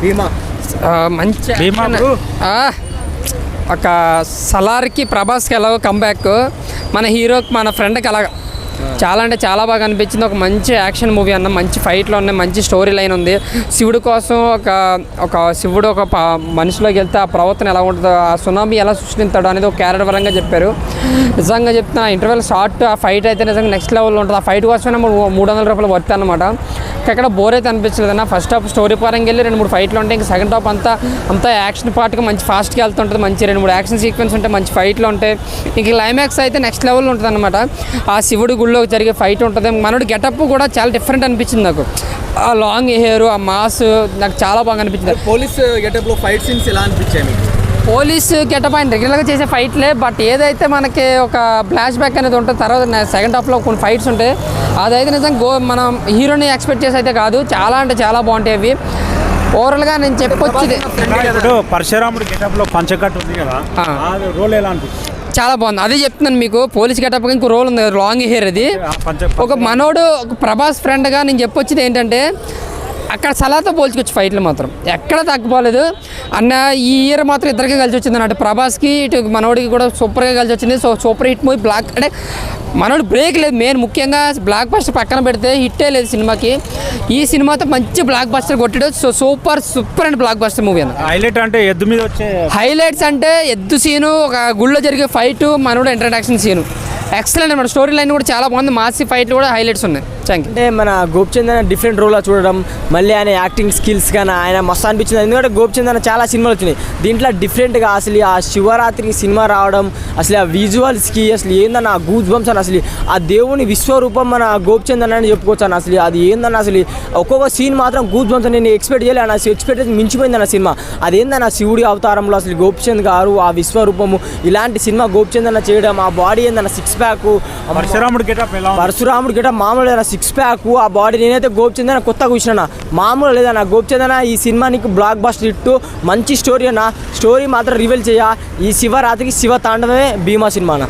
భీమా? మంచి భీమా ఒక సలార్కి ప్రభాస్కి ఎలాగో కంబ్యాక్ మన హీరోకి మన ఫ్రెండ్కి అలాగ చాలా అంటే చాలా బాగా అనిపించింది. ఒక మంచి యాక్షన్ మూవీ అన్న మంచి ఫైట్లు ఉన్నాయి మంచి స్టోరీ లైన్ ఉంది. శివుడి కోసం ఒక ఒక శివుడు ఒక మనిషిలోకి వెళ్తే ఆ ప్రవర్తన ఎలా ఉంటుందో ఆ సునామీ ఎలా సృష్టిస్తాడో అనేది ఒక క్యారెక్టర్ పరంగా చెప్పారు. నిజంగా చెప్తున్నా ఇంటర్వెల్ షార్ట్ ఆ ఫైట్ అయితే నిజంగా నెక్స్ట్ లెవెల్లో ఉంటుంది. ఆ ఫైట్ కోసమే మూడు మూడు వందల రూపాయలు వర్త్ అనమాట ఎక్కడ బోర్ అయితే అనిపించలేదు అన్న. ఫస్ట్ హాఫ్ స్టోరీ పరంగా వెళ్ళి రెండు మూడు ఫైట్లు ఉంటాయి. ఇంకా సెకండ్ హాఫ్ అంతా అంతా యాక్షన్ పార్ట్గా మంచి ఫాస్ట్గా వెళ్తుంటుంది. మంచి రెండు మూడు యాక్షన్ సీక్వెన్స్ ఉంటాయి మంచి ఫైట్లు ఉంటాయి. ఇంక క్లైమాక్స్ అయితే నెక్స్ట్ లెవెల్ ఉంటుంది అనమాట ఆ శివుడి గుళ్ళో జరిగే ఫైట్ ఉంటుంది. మనోడు గెటప్ కూడా చాలా డిఫరెంట్ అనిపించింది నాకు. ఆ లాంగ్ హెయిర్ ఆ మాస్ నాకు చాలా బాగా అనిపించింది. పోలీస్ గెటప్లో ఫైట్ సీన్స్ ఎలా అనిపించాయి మీకు? పోలీస్ గెటప్ ఆయన రెగ్యులర్గా చేసే ఫైట్లే బట్ ఏదైతే మనకి ఒక ఫ్లాష్ బ్యాక్ అనేది ఉంటుంది తర్వాత సెకండ్ హాఫ్లో కొన్ని ఫైట్స్ ఉంటాయి. అదైతే నిజంగా గో మనం హీరోని ఎక్స్పెక్ట్ చేసి అయితే కాదు చాలా అంటే చాలా బాగుంటాయి అవి. ఓవరాల్గా నేను చెప్పొచ్చింది ఇప్పుడు పరశురాముడు గెటప్లో పంచకట్టు ఉంది కదా రోల్ ఎలా అనిపిస్తుంది? చాలా బాగుంది. అదే చెప్తున్నాను మీకు పోలీస్ గెటప్ ఇంకో రోల్ ఉంది లాంగ్ హెయిర్ అది ఒక మనోడు ఒక ప్రభాస్ ఫ్రెండ్గా నేను చెప్పొచ్చేది ఏంటంటే అక్కడ సలాతో పోల్చుకోవచ్చు ఫైట్లు మాత్రం. ఎక్కడ తగ్గిపోలేదు. అన్న ఈ ఇయర్ మాత్రం ఇద్దరికి కలిసి వచ్చింది అన్నట్టు. ప్రభాస్కి ఇటు మనోడికి కూడా సూపర్గా కలిసి వచ్చింది. So super hit movie block అంటే మనోడు బ్రేక్ లేదు. మెయిన్ ముఖ్యంగా బ్లాక్ బస్టర్ పక్కన పెడితే హిట్టే లేదు సినిమాకి. ఈ సినిమాతో మంచి బ్లాక్ బస్టర్ కొట్టాడు. So super super and blockbuster movie అన్న. హైలైట్ అంటే ఎద్దు మీద వచ్చే హైలైట్స్ అంటే ఎద్దు సీను ఒక గుళ్ళో జరిగే ఫైట్ మనోడు ఇంట్రడక్షన్ సీను ఎక్సలెంట్ అనమాట స్టోరీ లైన్ కూడా చాలా బాగుంది. మాసి ఫైట్లు కూడా హైలైట్స్ ఉన్నాయి. థ్యాంక్ యూ అంటే మన గోపిచంద్ అన్న డిఫరెంట్ రోల్లో చూడడం మళ్ళీ ఆయన యాక్టింగ్ స్కిల్స్ కానీ ఆయన మస్తు అనిపించింది. ఎందుకంటే గోపిచంద్ అన్న చాలా సినిమాలు వచ్చినాయి. దీంట్లో డిఫరెంట్గా అసలు ఆ శివరాత్రి సినిమా రావడం అసలు ఆ విజువల్స్కి అసలు ఏందన్న ఆ గూజ్ బంప్స్ అని అసలు ఆ దేవుని విశ్వరూపం మన గోపిచంద్ అన్న అని చెప్పుకోవచ్చు అన్న అసలు అది ఏందన్న అసలు ఒక్కొక్క సీన్ మాత్రం గూజ్ బంప్స్ నేను ఎక్స్పెక్ట్ చేయలేదు అన్న ఎక్స్పెక్ట్ మించిపోయింది అన్న సినిమా. అదేందన్న శివుడి అవతారంలో అసలు గోపిచంద్ గారు ఆ విశ్వరూపము ఇలాంటి సినిమా గోపిచంద్ అన్న చేయడం ఆ బాడీ ఏందన్న సిక్స్ ప్యాక్ పరశురాముడు గెటప్? పరశురాముడు గిట్ట మామూలు లేదన్న సిక్స్ ప్యాక్ ఆ బాడీ నేనైతే గోపిచందన కొత్తగా కూర్చున్నా మామూలు లేదన్న గోపిచందన ఈ సినిమా నీకు బ్లాక్ బస్టర్ హిట్ మంచి స్టోరీ అన్న. స్టోరీ మాత్రం రివీల్ చేయ. ఈ శివరాత్రికి శివ తాండవమే భీమా సినిమా అన్న